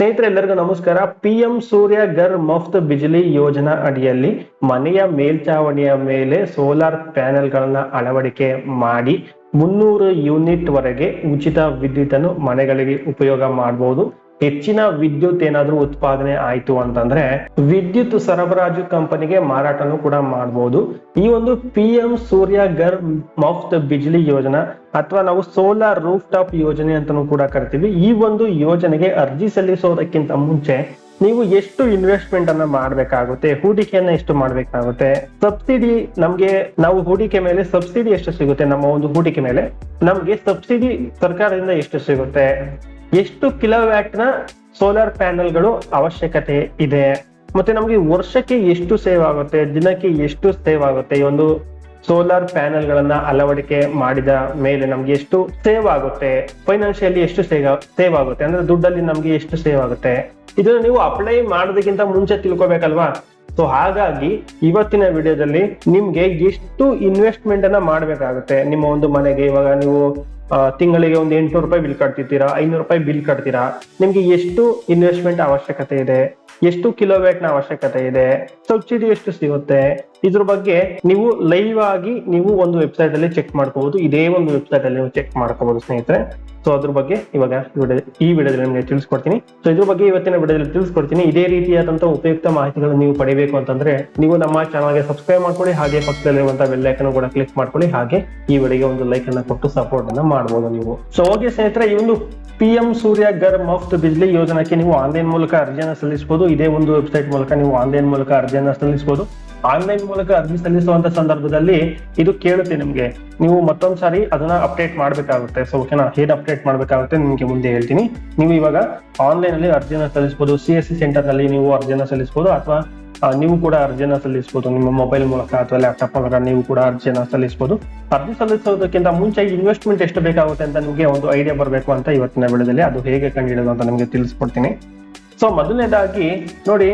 ಸ್ನೇಹಿತರೆ ಎಲ್ಲರಿಗೂ ನಮಸ್ಕಾರ. ಪಿ ಎಂ ಸೂರ್ಯ ಗರ್ ಮಫ್ತ್ ಬಿಜಲಿ ಯೋಜನಾ ಅಡಿಯಲ್ಲಿ ಮನೆಯ ಮೇಲ್ಚಾವಣಿಯ ಮೇಲೆ ಸೋಲಾರ್ ಪ್ಯಾನೆಲ್ ಗಳನ್ನ ಅಳವಡಿಕೆ ಮಾಡಿ ಮುನ್ನೂರು ಯೂನಿಟ್ ವರೆಗೆ ಉಚಿತ ವಿದ್ಯುತ್ ಅನ್ನು ಮನೆಗಳಿಗೆ ಉಪಯೋಗ ಮಾಡಬಹುದು ಹೆಚ್ಚಿನ ವಿದ್ಯುತ್ ಏನಾದ್ರೂ ಉತ್ಪಾದನೆ ಆಯ್ತು ಅಂತಂದ್ರೆ ವಿದ್ಯುತ್ ಸರಬರಾಜು ಕಂಪನಿಗೆ ಮಾರಾಟನೂ ಕೂಡ ಮಾಡಬಹುದು ಈ ಒಂದು ಪಿ ಎಂ ಸೂರ್ಯ ಗರ್ ಮುಫ್ತ್ ಬಿಜ್ಲಿ ಯೋಜನಾ ಅಥವಾ ನಾವು ಸೋಲಾರ್ ರೂಫ್ ಟಾಪ್ ಯೋಜನೆ ಅಂತಾನೂ ಕೂಡ ಕರಿತೀವಿ. ಈ ಒಂದು ಯೋಜನೆಗೆ ಅರ್ಜಿ ಸಲ್ಲಿಸೋದಕ್ಕಿಂತ ಮುಂಚೆ ನೀವು ಎಷ್ಟು ಇನ್ವೆಸ್ಟ್ಮೆಂಟ್ ಅನ್ನ ಮಾಡಬೇಕಾಗುತ್ತೆ, ಹೂಡಿಕೆಯನ್ನ ಎಷ್ಟು ಮಾಡಬೇಕಾಗುತ್ತೆ, ಸಬ್ಸಿಡಿ ನಮ್ಗೆ ನಾವು ಹೂಡಿಕೆ ಮೇಲೆ ಸಬ್ಸಿಡಿ ಎಷ್ಟು ಸಿಗುತ್ತೆ, ನಮ್ಮ ಒಂದು ಹೂಡಿಕೆ ಮೇಲೆ ನಮ್ಗೆ ಸಬ್ಸಿಡಿ ಸರ್ಕಾರದಿಂದ ಎಷ್ಟು ಸಿಗುತ್ತೆ ಎಷ್ಟು ಕಿಲೋವ್ಯಾಟ್ನ ಸೋಲಾರ್ ಪ್ಯಾನೆಲ್ಗಳು ಅವಶ್ಯಕತೆ ಇದೆ? ಮತ್ತೆ ನಮ್ಗೆ ವರ್ಷಕ್ಕೆ ಎಷ್ಟು ಸೇವ್ ಆಗುತ್ತೆ? ದಿನಕ್ಕೆ ಎಷ್ಟು ಸೇವ್ ಆಗುತ್ತೆ? ಈ ಒಂದು ಸೋಲಾರ್ ಪ್ಯಾನೆಲ್ ಗಳನ್ನ ಅಳವಡಿಕೆ ಮಾಡಿದ ಮೇಲೆ ನಮ್ಗೆ ಎಷ್ಟು ಸೇವ್ ಆಗುತ್ತೆ? ಫೈನಾನ್ಷಿಯಲಿ ಎಷ್ಟು ಸೇವ್ ಸೇವ್ ಆಗುತ್ತೆ? ಅಂದ್ರೆ ದುಡ್ಡಲ್ಲಿ ನಮ್ಗೆ ಎಷ್ಟು ಸೇವ್ ಆಗುತ್ತೆ? ಇದನ್ನ ನೀವು ಅಪ್ಲೈ ಮಾಡೋದಕ್ಕಿಂತ ಮುಂಚೆ ತಿಳ್ಕೊಬೇಕಲ್ವಾ? ಸೊ ಹಾಗಾಗಿ ಇವತ್ತಿನ ವಿಡಿಯೋದಲ್ಲಿ ನಿಮ್ಗೆ ಎಷ್ಟು ಇನ್ವೆಸ್ಟ್ಮೆಂಟ್ ಅನ್ನ ಮಾಡ್ಬೇಕಾಗುತ್ತೆ? ನಿಮ್ಮ ಒಂದು ಮನೆಗೆ ಇವಾಗ ನೀವು ತಿಂಗಳಿಗೆ ಒಂದು ಎಂಟುನೂರು ರೂಪಾಯಿ ಬಿಲ್ ಕಟ್ತಿರ್ತೀರಾ ಐನೂರು ರೂಪಾಯಿ ಬಿಲ್ ಕಟ್ತೀರಾ? ನಿಮ್ಗೆ ಎಷ್ಟು ಇನ್ವೆಸ್ಟ್ಮೆಂಟ್ ಅವಶ್ಯಕತೆ ಇದೆ? ಎಷ್ಟು ಕಿಲೋವ್ಯಾಟ್ನ ಅವಶ್ಯಕತೆ ಇದೆ? ಸಬ್ಸಿಡಿ ಎಷ್ಟು ಸಿಗುತ್ತೆ? ಇದ್ರ ಬಗ್ಗೆ ನೀವು ಲೈವ್ ಆಗಿ ನೀವು ಒಂದು ವೆಬ್ಸೈಟ್ ಅಲ್ಲಿ ಚೆಕ್ ಮಾಡ್ಕೋಬಹುದು ಇದೇ ಒಂದು ವೆಬ್ಸೈಟ್ ಅಲ್ಲಿ ನೀವು ಚೆಕ್ ಮಾಡ್ಕೋಬಹುದು ಸ್ನೇಹಿತರೆ. ಸೊ ಅದ್ರ ಬಗ್ಗೆ ಇವಾಗ ಈ ವಿಡಿಯೋದಲ್ಲಿ ನಿಮಗೆ ತಿಳಿಸ್ಕೊಡ್ತೀನಿ. ಸೊ ಇದ್ರ ಬಗ್ಗೆ ಇವತ್ತಿನ ವಿಡಿಯೋದಲ್ಲಿ ತಿಳಿಸ್ಕೊಡ್ತೀನಿ. ಇದೇ ರೀತಿಯಾದಂತಹ ಉಪಯುಕ್ತ ಮಾಹಿತಿಗಳನ್ನು ನೀವು ಪಡಿಬೇಕು ಅಂತಂದ್ರೆ ನೀವು ನಮ್ಮ ಚಾನಲ್ಗೆ ಸಬ್ಸ್ಕ್ರೈಬ್ ಮಾಡ್ಕೊಳ್ಳಿ, ಹಾಗೆ ಪಕ್ಕದಲ್ಲಿರುವಂತಹ ಬೆಲ್ ಐಕನ್ ಕೂಡ ಕ್ಲಿಕ್ ಮಾಡ್ಕೊಳ್ಳಿ, ಹಾಗೆ ಈ ವಿಡಿಯೋಗೆ ಒಂದು ಲೈಕ್ ಅನ್ನ ಕೊಟ್ಟು ಸಪೋರ್ಟ್ ಅನ್ನ ಮಾಡಬಹುದು ನೀವು. ಸೊ ಓಕೆ ಸ್ನೇಹಿತರೆ, ಈ ಒಂದು ಪಿ ಎಂ ಸೂರ್ಯ ಗರ್ ಮುಫ್ತ್ ಬಿಜ್ಲಿ ಯೋಜನೆಗೆ ನೀವು ಆನ್ಲೈನ್ ಮೂಲಕ ಅರ್ಜಿಯನ್ನು ಸಲ್ಲಿಸಬಹುದು ಇದೇ ಒಂದು ವೆಬ್ಸೈಟ್ ಮೂಲಕ ನೀವು ಆನ್ಲೈನ್ ಮೂಲಕ ಅರ್ಜಿಯನ್ನು ಸಲ್ಲಿಸಬಹುದು ಆನ್ಲೈನ್ ಮೂಲಕ ಅರ್ಜಿ ಸಲ್ಲಿಸುವಂತ ಸಂದರ್ಭದಲ್ಲಿ ಇದು ಕೇಳುತ್ತೆ ನಿಮ್ಗೆ. ನೀವು ಮತ್ತೊಂದ್ ಸಾರಿ ಅದನ್ನ ಅಪ್ಡೇಟ್ ಮಾಡ್ಬೇಕಾಗುತ್ತೆ. ಸೊ ಓಕೆನಾ? ಏನ್ ಅಪ್ಡೇಟ್ ಮಾಡ್ಬೇಕಾಗುತ್ತೆ ನಿಮ್ಗೆ ಮುಂದೆ ಹೇಳ್ತೀನಿ. ನೀವು ಇವಾಗ ಆನ್ಲೈನ್ ಅಲ್ಲಿ ಅರ್ಜಿನ ಸಲ್ಲಿಸಬಹುದು ಸಿ ಎಸ್ ಸಿ ಸೆಂಟರ್ನಲ್ಲಿ ನೀವು ಅರ್ಜಿನ ಸಲ್ಲಿಸಬಹುದು ಅಥವಾ ನೀವು ಕೂಡ ಅರ್ಜಿನ ಸಲ್ಲಿಸಬಹುದು ನಿಮ್ಮ ಮೊಬೈಲ್ ಮೂಲಕ ಅಥವಾ ಲ್ಯಾಪ್ಟಾಪ್ ಮೂಲಕ ನೀವು ಕೂಡ ಅರ್ಜಿಯನ್ನ ಸಲ್ಲಿಸಬಹುದು ಅರ್ಜಿ ಸಲ್ಲಿಸೋದಕ್ಕಿಂತ ಮುಂಚೆ ಇನ್ವೆಸ್ಟ್ಮೆಂಟ್ ಎಷ್ಟು ಬೇಕಾಗುತ್ತೆ ಅಂತ ನಿಮಗೆ ಒಂದು ಐಡಿಯಾ ಬರಬೇಕು ಅಂತ ಇವತ್ತಿನ ಬೆಳೆದಲ್ಲಿ ಅದು ಹೇಗೆ ಕಂಡಿಡೋದು ಅಂತ ನಿಮಗೆ ತಿಳಿಸ್ಕೊಡ್ತೀನಿ. ಸೊ ಮೊದಲನೇದಾಗಿ ನೋಡಿ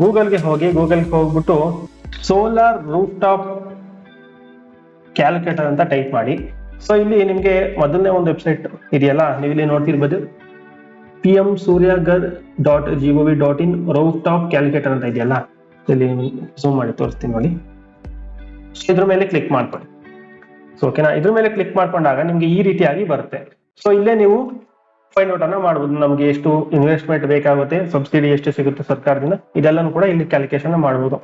ಗೂಗಲ್ಗೆ ಹೋಗಿ ಗೂಗಲ್ಗೆ ಹೋಗ್ಬಿಟ್ಟು ಸೋಲಾರ್ ರೂಫ್ ಟಾಪ್ ಕ್ಯಾಲ್ಕುಲೇಟರ್ ಅಂತ ಟೈಪ್ ಮಾಡಿ. ಸೊ ಇಲ್ಲಿ ನಿಮ್ಗೆ ಮೊದಲನೇ ಒಂದು ವೆಬ್ಸೈಟ್ ಇದೆಯಲ್ಲ ನೀವು ಇಲ್ಲಿ ನೋಡ್ತಿರ್ಬೋದು P M Suryaghar dot V dot in roof top calculator ಅಂತ ಇದೆಯಲ್ಲ, ಇಲ್ಲಿ ಝೂಮ್ ಮಾಡಿ ತೋರಿಸ್ತೀನಿ ನೋಡಿ. ಇದ್ರ ಮೇಲೆ ಕ್ಲಿಕ್ ಮಾಡ್ಕೊಳ್ಳಿ. ಸೊ ಓಕೆನಾ ಇದ್ರ ಮೇಲೆ ಕ್ಲಿಕ್ ಮಾಡ್ಕೊಂಡಾಗ ನಿಮ್ಗೆ ಈ ರೀತಿಯಾಗಿ ಬರುತ್ತೆ. ಸೊ ಇಲ್ಲೇ ನೀವು ಫೈಂಡ್ ಔಟ್ ಅನ್ನ ಮಾಡಬಹುದು ನಮ್ಗೆ ಎಷ್ಟು ಇನ್ವೆಸ್ಟ್ಮೆಂಟ್ ಬೇಕಾಗುತ್ತೆ, ಸಬ್ಸಿಡಿ ಎಷ್ಟು ಸಿಗುತ್ತೆ ಸರ್ಕಾರದಿಂದ, ಇದೆಲ್ಲನೂ ಕೂಡ ಇಲ್ಲಿ ಕ್ಯಾಲ್ಕುಲೇಷನ್ ಮಾಡಬಹುದು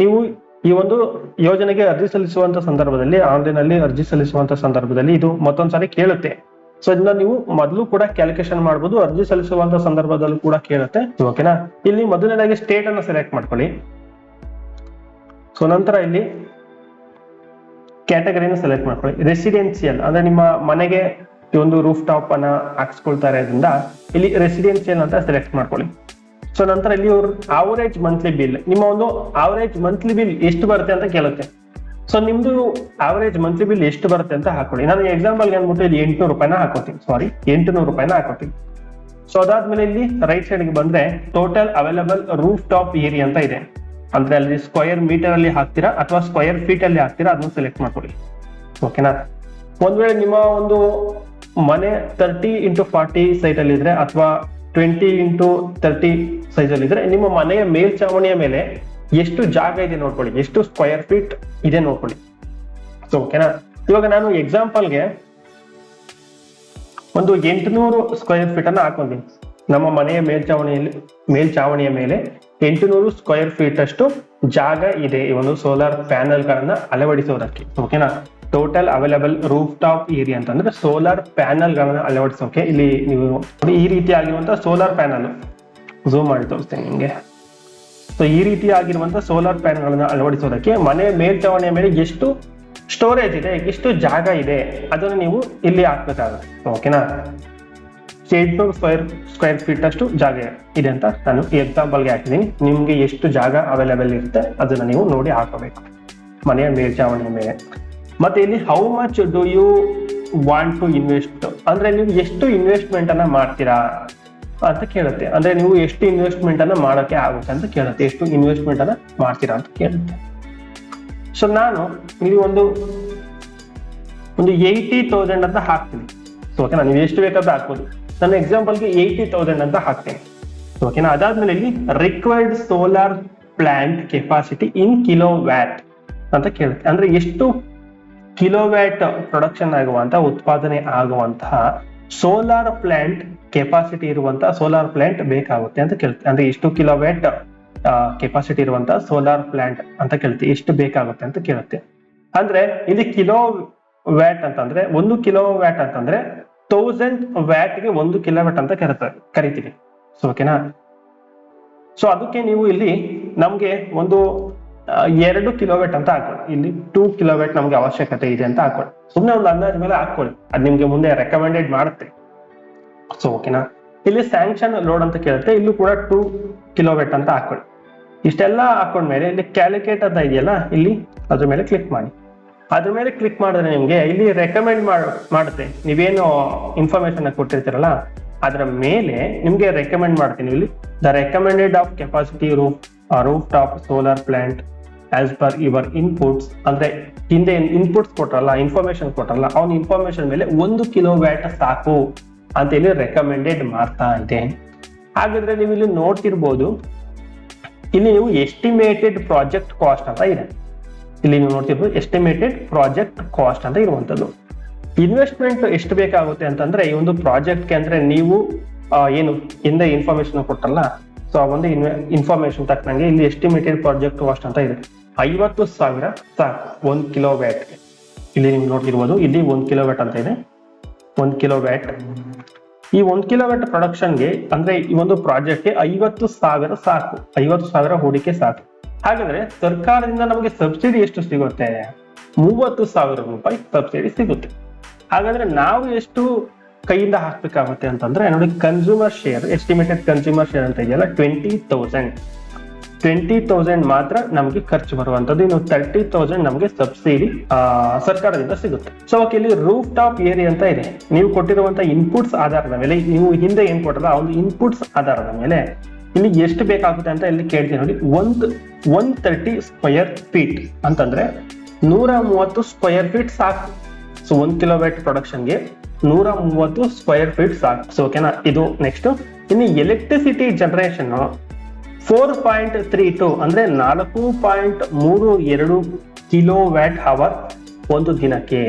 ನೀವು ಈ ಒಂದು ಯೋಜನೆಗೆ ಅರ್ಜಿ ಸಲ್ಲಿಸುವಂತ ಸಂದರ್ಭದಲ್ಲಿ ಆನ್ಲೈನ್ ಅಲ್ಲಿ ಅರ್ಜಿ ಸಲ್ಲಿಸುವಂತ ಸಂದರ್ಭದಲ್ಲಿ ಇದು ಮತ್ತೊಂದ್ಸಾರಿ ಕೇಳುತ್ತೆ. ಸೊ ಇದನ್ನ ನೀವು ಮೊದಲು ಕೂಡ ಕ್ಯಾಲ್ಕುಲೇಷನ್ ಮಾಡಬಹುದು ಅರ್ಜಿ ಸಲ್ಲಿಸುವಂತ ಸಂದರ್ಭದಲ್ಲೂ ಕೂಡ ಕೇಳುತ್ತೆ. ಓಕೆನಾ ಇಲ್ಲಿ ಮೊದಲನೇದಾಗಿ ಸ್ಟೇಟ್ ಅನ್ನ ಸೆಲೆಕ್ಟ್ ಮಾಡ್ಕೊಳ್ಳಿ. ಸೊ ನಂತರ ಇಲ್ಲಿ ಕ್ಯಾಟಗರಿನ ಸೆಲೆಕ್ಟ್ ಮಾಡ್ಕೊಳ್ಳಿ. ರೆಸಿಡೆನ್ಸಿಯಲ್ ಅಂದ್ರೆ ನಿಮ್ಮ ಮನೆಗೆ ಈ ಒಂದು ರೂಫ್ ಟಾಪ್ ಅನ್ನ ಹಾಕ್ಸ್ಕೊಳ್ತಾ ಇರೋದ್ರಿಂದ ಇಲ್ಲಿ ರೆಸಿಡೆನ್ಸಿಯಲ್ ಅಂತ ಸೆಲೆಕ್ಟ್ ಮಾಡ್ಕೊಳ್ಳಿ. ಸೊ ನಂತರ ಇಲ್ಲಿ ಅವ್ರ ಆವರೇಜ್ ಮಂತ್ಲಿ ಬಿಲ್ ನಿಮ್ಮ ಒಂದು ಆವರೇಜ್ ಮಂತ್ಲಿ ಬಿಲ್ ಎಷ್ಟು ಬರುತ್ತೆ ಅಂತ ಕೇಳುತ್ತೆ. ಸೊ ನಿಮ್ದು ಆವರೇಜ್ ಮಂತ್ಲಿ ಬಿಲ್ ಎಷ್ಟು ಬರುತ್ತೆ ಅಂತ ಹಾಕೊಳ್ಳಿ. ನಾನು ಎಕ್ಸಾಂಪಲ್ ಅಂದ್ಬಿಟ್ಟು ಇಲ್ಲಿ ಎಂಟುನೂರು ರೂಪಾಯಿನ ಹಾಕೋತೀನಿ. ಸಾರಿ ಎಂಟುನೂರು ರೂಪಾಯಿನ ಹಾಕೋತೀನಿ. ಸೊ ಅದಾದ್ಮೇಲೆ ಇಲ್ಲಿ ರೈಟ್ ಸೈಡ್ಗೆ ಬಂದ್ರೆ total available roof top area ಅಂತ ಇದೆ. ಅಂದ್ರೆ ಅಲ್ಲಿ ಸ್ಕ್ವಯರ್ ಮೀಟರ್ ಅಲ್ಲಿ ಹಾಕ್ತೀರಾ ಅಥವಾ ಸ್ಕ್ವಯರ್ ಫೀಟ್ ಅಲ್ಲಿ ಹಾಕ್ತೀರಾ? ಅದನ್ನ ಸೆಲೆಕ್ಟ್ ಮಾಡ್ಕೊಳ್ಳಿ. ಓಕೆನಾ ಒಂದ್ ವೇಳೆ ನಿಮ್ಮ ಒಂದು ಮನೆ ತರ್ಟಿ ಇಂಟು ಫಾರ್ಟಿ ಸೈಟ್ ಅಲ್ಲಿ ಇದ್ರೆ ಅಥವಾ ಟ್ವೆಂಟಿ ಇಂಟು ತರ್ಟಿ ಅಲ್ಲಿ ಇದ್ರೆ ನಿಮ್ಮ ಮನೆಯ ಮೇಲ್ಚಾವಣಿಯ ಮೇಲೆ ಎಷ್ಟು ಜಾಗ ಇದೆ ನೋಡ್ಕೊಳ್ಳಿ. ಎಷ್ಟು ಸ್ಕ್ವೇರ್ ಫೀಟ್ ಇದೆ ನೋಡ್ಕೊಳ್ಳಿ. ಸೊ ಓಕೆನಾ ಇವಾಗ ನಾನು ಎಕ್ಸಾಂಪಲ್ಗೆ ಒಂದು ಎಂಟುನೂರು ಸ್ಕ್ವೇರ್ ಫೀಟ್ ಅನ್ನ ಹಾಕೊಂತೀನಿ ನಮ್ಮ ಮನೆಯ ಮೇಲ್ಚಾವಣಿಯಲ್ಲಿ, ಮೇಲ್ಚಾವಣಿಯ ಮೇಲೆ ಎಂಟುನೂರು ಸ್ಕ್ವೇರ್ ಫೀಟ್ ಅಷ್ಟು ಜಾಗ ಇದೆ ಈ ಒಂದು ಸೋಲಾರ್ ಪ್ಯಾನೆಲ್ ಗಳನ್ನ ಅಳವಡಿಸೋದಕ್ಕೆ. ಓಕೆನಾ total available roof top area ಅಂತಂದ್ರೆ ಸೋಲಾರ್ ಪ್ಯಾನೆಲ್ ಗಳನ್ನ ಅಳವಡಿಸೋಕೆ ಇಲ್ಲಿ ನೀವು ಈ ರೀತಿ ಆಗಿರುವಂತ ಸೋಲಾರ್ ಪ್ಯಾನಲ್ ಝೂಮ್ ಮಾಡಿ ತೋರಿಸ್ತೇನೆ ನಿಮಗೆ. ಸೊ ಈ ರೀತಿ ಆಗಿರುವಂತ ಸೋಲಾರ್ ಪ್ಯಾನೆಲ್ ಗಳನ್ನ ಅಳವಡಿಸೋದಕ್ಕೆ ಮನೆ ಮೇಲ್ಚಾವಣಿಯ ಮೇಲೆ ಎಷ್ಟು ಸ್ಟೋರೇಜ್ ಇದೆ, ಎಷ್ಟು ಜಾಗ ಇದೆ, ಅದನ್ನು ನೀವು ಇಲ್ಲಿ ಹಾಕ್ಬೇಕಾಗುತ್ತೆ. ಓಕೆನಾ ಎಂಟ್ನೂರು ಸ್ಕ್ವೇರ್ ಸ್ಕ್ವೇರ್ ಫೀಟ್ ಅಷ್ಟು ಜಾಗ ಇದೆ ಅಂತ ನಾನು ಎಕ್ಸಾಂಪಲ್ಗೆ ಹಾಕಿದ್ದೀನಿ. ನಿಮ್ಗೆ ಎಷ್ಟು ಜಾಗ ಅವೈಲೇಬಲ್ ಇರುತ್ತೆ, ಅದನ್ನ ನೀವು ನೋಡಿ ಹಾಕೋಬೇಕು ಮನೆಯ ಮೇಲ್ಚಾವಣಿಯ ಮೇಲೆ. ಮತ್ತೆ ಇಲ್ಲಿ how much do you want to invest ಅಂದ್ರೆ ನೀವು ಎಷ್ಟು ಇನ್ವೆಸ್ಟ್ಮೆಂಟ್ ಅನ್ನ ಮಾಡ್ತೀರಾ ಅಂತ ಕೇಳುತ್ತೆ. ಅಂದ್ರೆ ನೀವು ಎಷ್ಟು ಇನ್ವೆಸ್ಟ್ಮೆಂಟ್ ಅನ್ನ ಮಾಡೋಕೆ ಆಗುತ್ತೆ ಅಂತ ಕೇಳುತ್ತೆ. ಎಷ್ಟು ಇನ್ವೆಸ್ಟ್ಮೆಂಟ್ ಅನ್ನ ಮಾಡ್ತೀರಾ ಅಂತ ಕೇಳುತ್ತೆ. ಸೊ ನಾನು ಇಲ್ಲಿ ಒಂದು ಒಂದು ಏಯ್ಟಿ ತೌಸಂಡ್ ಅಂತ ಹಾಕ್ತೀನಿ. ಸೊ ಓಕೆನಾ ನೀವು ಎಷ್ಟು ಬೇಕಾದ್ರೂ ಹಾಕ್ಬೋದು. ನನ್ನ ಎಕ್ಸಾಂಪಲ್ಗೆ ಏಯ್ಟಿ ತೌಸಂಡ್ ಅಂತ ಹಾಕ್ತೀನಿ. ಓಕೆನಾ ಅದಾದ್ಮೇಲೆ ಇಲ್ಲಿ required solar plant capacity in kilowatt ಅಂತ ಕೇಳುತ್ತೆ. ಅಂದ್ರೆ ಎಷ್ಟು ಕಿಲೋವ್ಯಾಟ್ ಪ್ರೊಡಕ್ಷನ್ ಆಗುವಂತ, ಉತ್ಪಾದನೆ ಆಗುವಂತಹ ಸೋಲಾರ್ ಪ್ಲಾಂಟ್ ಕೆಪಾಸಿಟಿ ಇರುವಂತಹ ಸೋಲಾರ್ ಪ್ಲಾಂಟ್ ಬೇಕಾಗುತ್ತೆ ಅಂತ ಕೇಳ್ತೀವಿ ಅಂದ್ರೆ ಎಷ್ಟು ಕಿಲೋವ್ಯಾಟ್ ಕೆಪಾಸಿಟಿ ಇರುವಂತಹ ಸೋಲಾರ್ ಪ್ಲಾಂಟ್ ಅಂತ ಕೇಳ್ತೀವಿ. ಎಷ್ಟು ಬೇಕಾಗುತ್ತೆ ಅಂತ ಕೇಳುತ್ತೆ. ಅಂದ್ರೆ ಇಲ್ಲಿ ಕಿಲೋ ವ್ಯಾಟ್ ಅಂತಂದ್ರೆ, ಒಂದು ಕಿಲೋ ವ್ಯಾಟ್ ಅಂತಂದ್ರೆ ತೌಸಂಡ್ ವ್ಯಾಟ್ಗೆ ಒಂದು ಕಿಲೋವ್ಯಾಟ್ ಅಂತ ಕರೀತಾರೆ ಕರಿತೀವಿ. ಸೊ ಓಕೆನಾ ಸೊ ಅದಕ್ಕೆ ನೀವು ಇಲ್ಲಿ ನಮ್ಗೆ ಒಂದು ಎರಡು ಕಿಲೋವ್ಯಾಟ್ ಅಂತ ಹಾಕೊಳ್ಳಿ. ಇಲ್ಲಿ ಟೂ ಕಿಲೋವ್ಯಾಟ್ ನಮ್ಗೆ ಅವಶ್ಯಕತೆ ಇದೆ ಅಂತ ಹಾಕೊಳ್ಳಿ. ಸುಮ್ಮನೆ ಒಂದು ಅಂದಾಜ್ ಮೇಲೆ ಹಾಕೊಳ್ಳಿ. ಅದ್ ನಿಮ್ಗೆ ಮುಂದೆ ರೆಕಮೆಂಡೆಡ್ ಮಾಡುತ್ತೆ. ಸೊ ಓಕೆನಾ ಇಲ್ಲಿ ಸ್ಯಾಂಕ್ಷನ್ ಲೋಡ್ ಅಂತ ಕೇಳುತ್ತೆ. ಇಲ್ಲೂ ಕೂಡ ಟೂ ಕಿಲೋವ್ಯಾಟ್ ಅಂತ ಹಾಕೊಳ್ಳಿ. ಇಷ್ಟೆಲ್ಲ ಹಾಕೊಂಡ್ಮೇಲೆ ಇಲ್ಲಿ ಕ್ಯಾಲ್ಕುಲೇಟ್ ಅಂತ ಇದೆಯಲ್ಲ, ಇಲ್ಲಿ ಅದ್ರ ಮೇಲೆ ಕ್ಲಿಕ್ ಮಾಡಿ. ಅದ್ರ ಮೇಲೆ ಕ್ಲಿಕ್ ಮಾಡಿದ್ರೆ ನಿಮ್ಗೆ ಇಲ್ಲಿ ರೆಕಮೆಂಡ್ ಮಾಡುತ್ತೆ. ನೀವೇನು ಇನ್ಫಾರ್ಮೇಶನ್ ಕೊಟ್ಟಿರ್ತೀರಲ್ಲ, ಅದರ ಮೇಲೆ ನಿಮ್ಗೆ ರೆಕಮೆಂಡ್ ಮಾಡ್ತೀನಿ. ಇಲ್ಲಿ the recommended of capacity roof roof top solar plant as per your inputs ಅಂದ್ರೆ ಹಿಂದೆ ಇನ್ಪುಟ್ಸ್ ಕೊಟ್ರಲ್ಲ ಇನ್ಫಾರ್ಮೇಶನ್ ಕೊಟ್ರಲ್ಲ, ಅವ್ನ ಇನ್ಫಾರ್ಮೇಶನ್ ಮೇಲೆ ಒಂದು ಕಿಲೋ ವ್ಯಾಟ್ ಸಾಕು ಅಂತ ಇಲ್ಲಿ ರೆಕಮೆಂಡೆಡ್ ಮಾಡ್ತಾ ಇದೆ. ಹಾಗಾದ್ರೆ ನೀವು ಇಲ್ಲಿ ನೋಡ್ತಿರ್ಬೋದು, ಇಲ್ಲಿ ನೀವು ಎಸ್ಟಿಮೇಟೆಡ್ ಪ್ರಾಜೆಕ್ಟ್ ಕಾಸ್ಟ್ ಅಂತ ಇದೆ. ಇಲ್ಲಿ ನೀವು ನೋಡ್ತಿರ್ಬೋದು ಎಸ್ಟಿಮೇಟೆಡ್ ಪ್ರಾಜೆಕ್ಟ್ ಕಾಸ್ಟ್ ಅಂತ ಇರುವಂತದ್ದು ಇನ್ವೆಸ್ಟ್ಮೆಂಟ್ ಎಷ್ಟು ಬೇಕಾಗುತ್ತೆ ಅಂತಂದ್ರೆ ಈ ಒಂದು ಪ್ರಾಜೆಕ್ಟ್ಗೆ ಅಂದ್ರೆ ನೀವು ಏನು ಹಿಂದೆ ಇನ್ಫಾರ್ಮೇಶನ್ ಕೊಟ್ಟಲ್ಲ ಸೊ ಆ ಒಂದು ಇನ್ಫಾರ್ಮೇಶನ್ ತಕ್ಕಂಗೆ ಇಲ್ಲಿ ಎಸ್ಟಿಮೇಟೆಡ್ ಪ್ರಾಜೆಕ್ಟ್ ಕಾಸ್ಟ್ ಅಂತ ಇದೆ. ಐವತ್ತು ಸಾವಿರ ಸಾಕು. ಒಂದು ಕಿಲೋ ವ್ಯಾಟ್ ಇಲ್ಲಿ ನೀವು ನೋಡ್ತಿರ್ಬೋದು, ಇಲ್ಲಿ ಒಂದು ಕಿಲೋ ವ್ಯಾಟ್ ಅಂತ ಇದೆ. ಒಂದು ಕಿಲೋ ವ್ಯಾಟ್ ಈ ಒಂದು ಕಿಲೋ ವ್ಯಾಟ್ ಪ್ರೊಡಕ್ಷನ್ಗೆ ಅಂದ್ರೆ ಈ ಒಂದು ಪ್ರಾಜೆಕ್ಟ್ಗೆ ಐವತ್ತು ಸಾವಿರ ಸಾಕು. ಐವತ್ತು ಸಾವಿರ ಹೂಡಿಕೆ ಸಾಕು. ಹಾಗಾದ್ರೆ ಸರ್ಕಾರದಿಂದ ನಮಗೆ ಸಬ್ಸಿಡಿ ಎಷ್ಟು ಸಿಗುತ್ತೆ? ಮೂವತ್ತು ಸಾವಿರ ರೂಪಾಯಿ ಸಬ್ಸಿಡಿ ಸಿಗುತ್ತೆ. ಹಾಗಾದ್ರೆ ನಾವು ಎಷ್ಟು ಕೈಯಿಂದ ಹಾಕ್ಬೇಕಾಗುತ್ತೆ ಅಂತಂದ್ರೆ ನೋಡಿ consumer share estimated consumer share ಅಂತ ಇದೆಯಲ್ಲ ಟ್ವೆಂಟಿ ತೌಸಂಡ್ ಟ್ವೆಂಟಿ ತೌಸಂಡ್ ಮಾತ್ರ ನಮಗೆ ಖರ್ಚು ಬರುವಂತದ್ದು ಇನ್ನು ತರ್ಟಿ ತೌಸಂಡ್ ನಮಗೆ ಸಬ್ಸಿಡಿ ಸರ್ಕಾರದಿಂದ ಸಿಗುತ್ತೆ. ಸೊ ಓಕೆ ಇಲ್ಲಿ ರೂಫ್ ಟಾಪ್ ಏರಿಯಾ ಅಂತ ಇದೆ. ನೀವು ಕೊಟ್ಟಿರುವಂತ ಇನ್ಪುಟ್ಸ್ ಆಧಾರದ ಮೇಲೆ, ನೀವು ಹಿಂದೆ ಏನ್ ಕೊಟ್ಟಲ್ಲ ಆ ಇನ್ಪುಟ್ಸ್ ಆಧಾರದ ಮೇಲೆ ಇಲ್ಲಿ ಎಷ್ಟು ಬೇಕಾಗುತ್ತೆ ಅಂತ ಇಲ್ಲಿ ಕೇಳ್ತೀನಿ ನೋಡಿ. ಒಂದ್ ಒನ್ ತರ್ಟಿ ಸ್ಕ್ವಯರ್ ಫೀಟ್ ಅಂತಂದ್ರೆ ನೂರ ಮೂವತ್ತು ಸ್ಕ್ವಯರ್ ಫೀಟ್ ಸಾಕು. ಸೊ ಒಂದ್ ಕಿಲೋಮೀಟರ್ ಪ್ರೊಡಕ್ಷನ್ಗೆ ನೂರ ಮೂವತ್ತು ಸ್ಕ್ವೇರ್ ಫೀಟ್ ಸಾಕು ಓಕೆನಾ ಇದು ನೆಕ್ಸ್ಟ್ ಇನ್ನು electricity generation four point three two ಅಂದ್ರೆ ನಾಲ್ಕು ಪಾಯಿಂಟ್ ಮೂರು ಎರಡು ಕಿಲೋ ವ್ಯಾಟ್ ಅವರ್ ಒಂದು ದಿನಕ್ಕೆ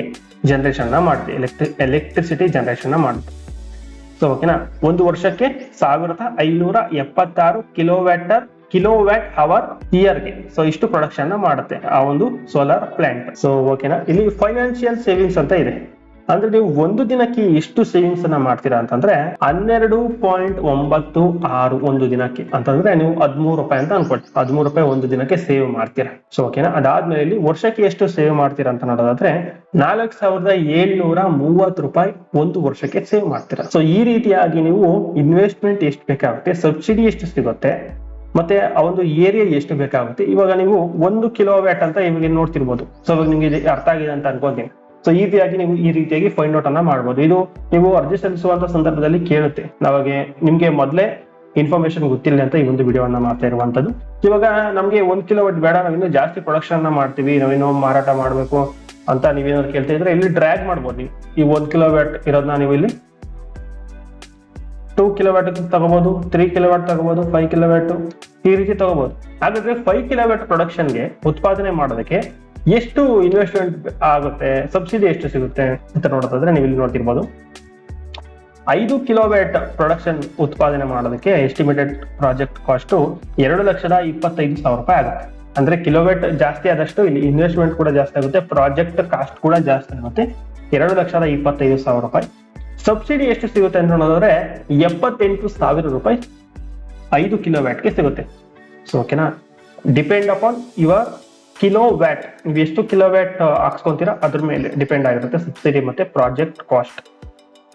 ಜನರೇಷನ್ನ ಮಾಡುತ್ತೆ ಎಲೆಕ್ಟ್ರಿ ಎಲೆಕ್ಟ್ರಿಸಿಟಿ ಜನರೇಷನ್ನ ಮಾಡುತ್ತೆ ಸೊ ಓಕೆನಾ ಒಂದು ವರ್ಷಕ್ಕೆ ಸಾವಿರದ ಐನೂರ ಎಪ್ಪತ್ತಾರು ಕಿಲೋ ವ್ಯಾಟರ್ ಕಿಲೋ ವ್ಯಾಟ್ ಅವರ್ ಇಯರ್ಗೆ ಸೊ ಇಷ್ಟು ಪ್ರೊಡಕ್ಷನ್ ಮಾಡುತ್ತೆ ಆ ಒಂದು ಸೋಲಾರ್ ಪ್ಲಾಂಟ್ ಸೊ ಓಕೆನಾ ಇಲ್ಲಿ ಫೈನಾನ್ಷಿಯಲ್ ಸೇವಿಂಗ್ಸ್ ಅಂತ ಇದೆ. ಅಂದ್ರೆ ನೀವು ಒಂದು ದಿನಕ್ಕೆ ಎಷ್ಟು ಸೇವಿಂಗ್ಸ್ ಅನ್ನ ಮಾಡ್ತೀರಾ ಅಂತಂದ್ರೆ ಹನ್ನೆರಡು ಪಾಯಿಂಟ್ ಒಂಬತ್ತು ಆರು ಒಂದು ದಿನಕ್ಕೆ. ಅಂತಂದ್ರೆ ನೀವು ಹದಿಮೂರು ರೂಪಾಯಿ ಅಂತ ಅನ್ಕೊಳ್ತೀವಿ ಹದಿಮೂರು ರೂಪಾಯಿ ಒಂದು ದಿನಕ್ಕೆ ಸೇವ್ ಮಾಡ್ತೀರಾ. ಸೊ ಓಕೆನಾ ಅದಾದ್ಮೇಲೆ ಇಲ್ಲಿ ವರ್ಷಕ್ಕೆ ಎಷ್ಟು ಸೇವ್ ಮಾಡ್ತೀರಾ ಅಂತ ನೋಡೋದಾದ್ರೆ ನಾಲ್ಕು ಸಾವಿರದ ಏಳ್ನೂರ ಮೂವತ್ತು ರೂಪಾಯಿ ಒಂದು ವರ್ಷಕ್ಕೆ ಸೇವ್ ಮಾಡ್ತೀರಾ. ಸೊ ಈ ರೀತಿಯಾಗಿ ನೀವು ಇನ್ವೆಸ್ಟ್ಮೆಂಟ್ ಎಷ್ಟು ಬೇಕಾಗುತ್ತೆ ಸಬ್ಸಿಡಿ ಎಷ್ಟು ಸಿಗುತ್ತೆ, ಮತ್ತೆ ಆ ಒಂದು ಏರಿಯಾ ಎಷ್ಟು ಬೇಕಾಗುತ್ತೆ, ಇವಾಗ ನೀವು ಒಂದು ಕಿಲೋ ವ್ಯಾಟ್ ಅಂತ ಇವಾಗ ನೋಡ್ತಿರ್ಬೋದು. ಸೊ ಇವಾಗ ನಿಮ್ಗೆ ಅರ್ಥ ಆಗಿದೆ ಅಂತ ಅನ್ಕೊಂತೀನಿ ಸೊ ಈ ರೀತಿಯಾಗಿ ನೀವು ಈ ರೀತಿಯಾಗಿ ಫೈಂಡ್ ಔಟ್ ಅನ್ನ ಮಾಡಬಹುದು ಇದು ನೀವು ಅರ್ಜಿ ಸಲ್ಲಿಸುವಂತ ಸಂದರ್ಭದಲ್ಲಿ ಕೇಳುತ್ತೆ. ನಮಗೆ ನಿಮ್ಗೆ ಮೊದಲೇ ಇನ್ಫಾರ್ಮೇಶನ್ ಗೊತ್ತಿಲ್ಲ ಅಂತ ಈ ಒಂದು ವಿಡಿಯೋವನ್ನ ಮಾಡ್ತಾ ಇರುವಂತದ್ದು. ಇವಾಗ ನಮ್ಗೆ ಒಂದ್ ಕಿಲೋ ವಟ್ ಬೇಡ ನಾವಿನ್ನು ಜಾಸ್ತಿ ಪ್ರೊಡಕ್ಷನ್ ಅನ್ನ ಮಾಡ್ತೀವಿ ನಾವೇನೋ ಮಾರಾಟ ಮಾಡಬೇಕು ಅಂತ ನೀವೇನಾದ್ರು ಕೇಳ್ತಾ ಇದ್ರೆ ಇಲ್ಲಿ ಡ್ರ್ಯಾಗ್ ಮಾಡ್ಬೋದು ನೀವು. ಈ ಒಂದ್ ಕಿಲೋ ವ್ಯಾಟ್ ಇರೋದನ್ನ ನೀವು ಇಲ್ಲಿ ಟೂ ಕಿಲೋವ್ಯಾಟ್ ತಗೋಬಹುದು ತ್ರೀ ಕಿಲೋವ್ಯಾಟ್ ತಗೋಬಹುದು ಫೈವ್ ಕಿಲೋವ್ಯಾಟ್ ಈ ರೀತಿ ತಗೋಬಹುದು ಹಾಗಾದ್ರೆ ಫೈವ್ ಕಿಲೋವ್ಯಾಟ್ ಪ್ರೊಡಕ್ಷನ್ಗೆ ಉತ್ಪಾದನೆ ಮಾಡೋದಕ್ಕೆ ಎಷ್ಟು ಇನ್ವೆಸ್ಟ್ಮೆಂಟ್ ಆಗುತ್ತೆ ಸಬ್ಸಿಡಿ ಎಷ್ಟು ಸಿಗುತ್ತೆ ಅಂತ ನೋಡೋದಾದ್ರೆ ನೀವು ಇಲ್ಲಿ ನೋಡ್ತಿರ್ಬೋದು. ಐದು ಕಿಲೋವ್ಯಾಟ್ ಪ್ರೊಡಕ್ಷನ್ ಉತ್ಪಾದನೆ ಮಾಡೋದಕ್ಕೆ ಎಸ್ಟಿಮೇಟೆಡ್ ಪ್ರಾಜೆಕ್ಟ್ ಕಾಸ್ಟ್ ಎರಡು ಲಕ್ಷದ ಇಪ್ಪತ್ತೈದು ಸಾವಿರ ರೂಪಾಯಿ ಆಗುತ್ತೆ. ಅಂದ್ರೆ ಕಿಲೋವ್ಯಾಟ್ ಜಾಸ್ತಿ ಆದಷ್ಟು ಇಲ್ಲಿ ಇನ್ವೆಸ್ಟ್ಮೆಂಟ್ ಕೂಡ ಜಾಸ್ತಿ ಆಗುತ್ತೆ ಪ್ರಾಜೆಕ್ಟ್ ಕಾಸ್ಟ್ ಕೂಡ ಜಾಸ್ತಿ ಆಗುತ್ತೆ, ಎರಡು ಲಕ್ಷದ ಇಪ್ಪತ್ತೈದು ಸಾವಿರ ರೂಪಾಯಿ. ಸಬ್ಸಿಡಿ ಎಷ್ಟು ಸಿಗುತ್ತೆ ಅಂತ ನೋಡೋದಾದ್ರೆ ಎಪ್ಪತ್ತೆಂಟು ಸಾವಿರ ರೂಪಾಯಿ ಐದು ಕಿಲೋ ವ್ಯಾಟ್ಗೆ ಸಿಗುತ್ತೆ. ಸೊ ಓಕೆನಾ depend upon your kilowatt ನೀವು ಎಷ್ಟು ಕಿಲೋ ವ್ಯಾಟ್ ಹಾಕ್ಸ್ಕೊಂತೀರಾ, ಅದ್ರ ಮೇಲೆ ಡಿಪೆಂಡ್ ಆಗಿರುತ್ತೆ, ಸಬ್ಸಿಡಿ ಮತ್ತೆ ಪ್ರಾಜೆಕ್ಟ್ ಕಾಸ್ಟ್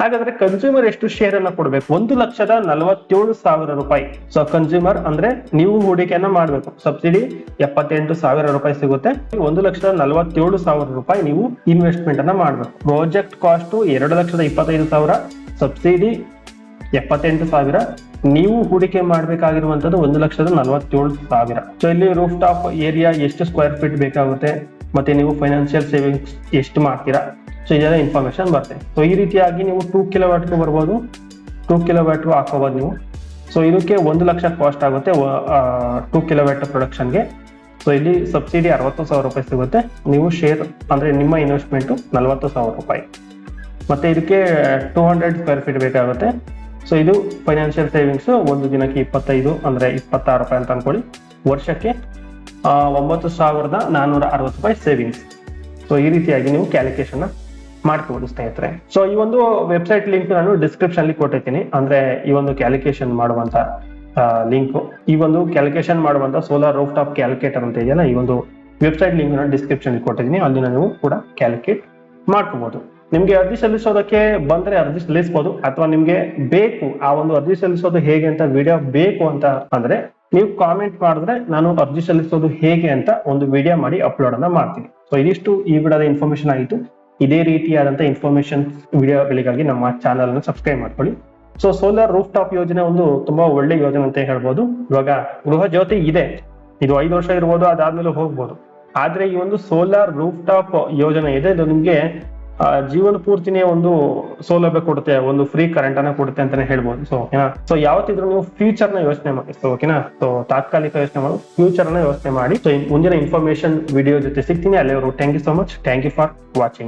ಹಾಗಾದ್ರೆ ಕನ್ಸ್ಯೂಮರ್ ಎಷ್ಟು ಶೇರ್ ಅನ್ನ ಕೊಡ್ಬೇಕು? ಒಂದು ಲಕ್ಷದ ನಲವತ್ತೇಳು ಸಾವಿರ ರೂಪಾಯಿ. ಸೊ ಕನ್ಸ್ಯೂಮರ್ ಅಂದ್ರೆ ನೀವು ಹೂಡಿಕೆಯನ್ನ ಮಾಡಬೇಕು. ಸಬ್ಸಿಡಿ ಎಪ್ಪತ್ತೆಂಟು ಸಾವಿರ ರೂಪಾಯಿ ಸಿಗುತ್ತೆ. ಒಂದು ಲಕ್ಷದ ನಲವತ್ತೇಳು ಸಾವಿರ ರೂಪಾಯಿ ನೀವು ಇನ್ವೆಸ್ಟ್ಮೆಂಟ್ ಅನ್ನ ಮಾಡ್ಬೇಕು. ಪ್ರಾಜೆಕ್ಟ್ ಕಾಸ್ಟ್ ಎರಡು ಲಕ್ಷದ ಇಪ್ಪತ್ತೈದು ಸಾವಿರ, ಸಬ್ಸಿಡಿ ಎಪ್ಪತ್ತೆಂಟು ಸಾವಿರ ನೀವು ಹೂಡಿಕೆ ಮಾಡಬೇಕಾಗಿರುವಂತದ್ದು ಒಂದು ಲಕ್ಷದ ನಲವತ್ತೇಳು ಸಾವಿರ. ಸೊ ಇಲ್ಲಿ ರೂಫ್ ಟಾಪ್ ಏರಿಯಾ ಎಷ್ಟು ಸ್ಕ್ವೇರ್ ಫೀಟ್ ಬೇಕಾಗುತ್ತೆ? ಮತ್ತೆ ನೀವು ಫೈನಾನ್ಷಿಯಲ್ ಸೇವಿಂಗ್ಸ್ ಎಷ್ಟು ಮಾಡ್ತೀರಾ? ಸೊ ಇದೆಲ್ಲ ಇನ್ಫಾರ್ಮೇಶನ್ ಬರುತ್ತೆ. ಸೊ ಈ ರೀತಿಯಾಗಿ ನೀವು ಟೂ ಕಿಲೋ ಬರ್ಬೋದು. ಟೂ ಕಿಲೋ ವ್ಯಾಟ್ಗೂ ಹಾಕೋಬೋದು ನೀವು. ಸೊ ಇದಕ್ಕೆ ಒಂದು ಲಕ್ಷ ಕಾಸ್ಟ್ ಆಗುತ್ತೆ ಟೂ ಕಿಲೋಮೀಟರ್ ಪ್ರೊಡಕ್ಷನ್ಗೆ ಸೊ ಇಲ್ಲಿ ಸಬ್ಸಿಡಿ ಅರವತ್ತು ಸಾವಿರ ರೂಪಾಯಿ ಸಿಗುತ್ತೆ. ನೀವು ಶೇರ್ ಅಂದ್ರೆ ನಿಮ್ಮ ಇನ್ವೆಸ್ಟ್ಮೆಂಟ್ ನಲವತ್ತು ಸಾವಿರ ರೂಪಾಯಿ. ಮತ್ತೆ ಇದಕ್ಕೆ ಟೂ ಹಂಡ್ರೆಡ್ ಸ್ಕ್ವೇರ್ ಫೀಟ್ ಬೇಕಾಗುತ್ತೆ. ಸೊ ಇದು ಫೈನಾನ್ಷಿಯಲ್ ಸೇವಿಂಗ್ಸ್ ಒಂದು ದಿನಕ್ಕೆ ಇಪ್ಪತ್ತೈದು ಅಂದ್ರೆ ಇಪ್ಪತ್ತಾರು ರೂಪಾಯಿ ಅಂತ ಅನ್ಕೊಳ್ಳಿ. ವರ್ಷಕ್ಕೆ ಒಂಬತ್ತು ಸಾವಿರದ ನಾನ್ನೂರ ಅರವತ್ತು ರೂಪಾಯಿ ಸೇವಿಂಗ್ಸ್ ಸೊ ಈ ರೀತಿಯಾಗಿ ನೀವು ಕ್ಯಾಲ್ಕುಲೇಷನ್ ಮಾಡ್ಕೋಬೋದು ಸ್ನೇಹಿತರೆ. ಸೊ ಈ ಒಂದು ವೆಬ್ಸೈಟ್ ಲಿಂಕ್ ನಾನು ಡಿಸ್ಕ್ರಿಪ್ಷನ್ ಅಲ್ಲಿ ಕೊಟ್ಟಿರ್ತೀನಿ. ಅಂದ್ರೆ ಈ ಒಂದು ಕ್ಯಾಲ್ಕುಲೇಷನ್ ಮಾಡುವಂತ ಲಿಂಕ್ ಈ ಒಂದು ಕ್ಯಾಲ್ಕುಲೇಷನ್ ಮಾಡುವಂತ ಸೋಲಾರ್ ರೂಫ್ ಟಾಪ್ ಕ್ಯಾಲ್ಕುಲೇಟರ್ ಅಂತ ಇದೆಯಲ್ಲ, ಈ ಒಂದು ವೆಬ್ಸೈಟ್ ಲಿಂಕ್ ನಾನು ಡಿಸ್ಕ್ರಿಪ್ಷನ್ ಕೊಟ್ಟಿದ್ದೀನಿ. ಅಲ್ಲಿ ನೀವು ಕೂಡ ಕ್ಯಾಲ್ಕುಲೇಟ್ ಮಾಡ್ಕೋಬಹುದು ನಿಮ್ಗೆ ಅರ್ಜಿ ಸಲ್ಲಿಸೋದಕ್ಕೆ ಬಂದ್ರೆ ಅರ್ಜಿ ಸಲ್ಲಿಸಬಹುದು ಅಥವಾ ನಿಮ್ಗೆ ಬೇಕು, ಆ ಒಂದು ಅರ್ಜಿ ಸಲ್ಲಿಸೋದು ಹೇಗೆ ಅಂತ ವಿಡಿಯೋ ಬೇಕು ಅಂತ ಅಂದ್ರೆ ನೀವು ಕಾಮೆಂಟ್ ಮಾಡಿದ್ರೆ ನಾನು ಅರ್ಜಿ ಸಲ್ಲಿಸೋದು ಹೇಗೆ ಅಂತ ಒಂದು ವಿಡಿಯೋ ಮಾಡಿ ಅಪ್ಲೋಡ್ ಅನ್ನ ಮಾಡ್ತೀನಿ. ಸೊ ಇದಿಷ್ಟು ಈ ವಿಡಿಯೋದ ಇನ್ಫಾರ್ಮೇಶನ್ ಆಯಿತು ಇದೇ ರೀತಿಯಾದಂತ ಇನ್ಫಾರ್ಮೇಶನ್ ವಿಡಿಯೋಗಳಿಗಾಗಿ ನಮ್ಮ ಚಾನಲ್ ಅನ್ನು ಸಬ್ಸ್ಕ್ರೈಬ್ ಮಾಡ್ಕೊಳ್ಳಿ. ಸೊ ಸೋಲಾರ್ ರೂಫ್ ಟಾಪ್ ಯೋಜನೆ ಒಂದು ತುಂಬಾ ಒಳ್ಳೆ ಯೋಜನೆ ಅಂತ ಹೇಳ್ಬೋದು. ಇವಾಗ ಗೃಹ ಜ್ಯೋತಿ ಇದೆ. ಇದು ಐದು ವರ್ಷ ಇರ್ಬೋದು, ಅದಾದ್ಮೇಲೆ ಹೋಗ್ಬೋದು. ಆದ್ರೆ ಈ ಒಂದು ಸೋಲಾರ್ ರೂಫ್ ಟಾಪ್ ಯೋಜನೆ ಇದೆ. ಇದು ನಿಮ್ಗೆ ಜೀವನ ಪೂರ್ತಿನೇ ಒಂದು ಸೌಲಭ್ಯ ಕೊಡುತ್ತೆ, ಒಂದು ಫ್ರೀ ಕರೆಂಟ್ ಅನ್ನ ಕೊಡುತ್ತೆ ಅಂತಾನೆ ಹೇಳ್ಬೋದು. ಸೊ ಓಕೆನಾ? ಸೊ ಯಾವತ್ತಿದ್ರು ನೀವು ಫ್ಯೂಚರ್ನ ಯೋಚನೆ ಮಾಡಿ. ಸೊ ಓಕೆನಾ? ಸೊ ತಾತ್ಕಾಲಿಕ ಯೋಚನೆ ಮಾಡು ಫ್ಯೂಚರ್ನ ಯೋಚನೆ ಮಾಡಿ. ಸೊ ಮುಂದಿನ ಇನ್ಫಾರ್ಮೇಶನ್ ವಿಡಿಯೋ ಜೊತೆ ಸಿಗ್ತೀನಿ. ಅಲ್ಲಿವರು thank you so much thank you for watching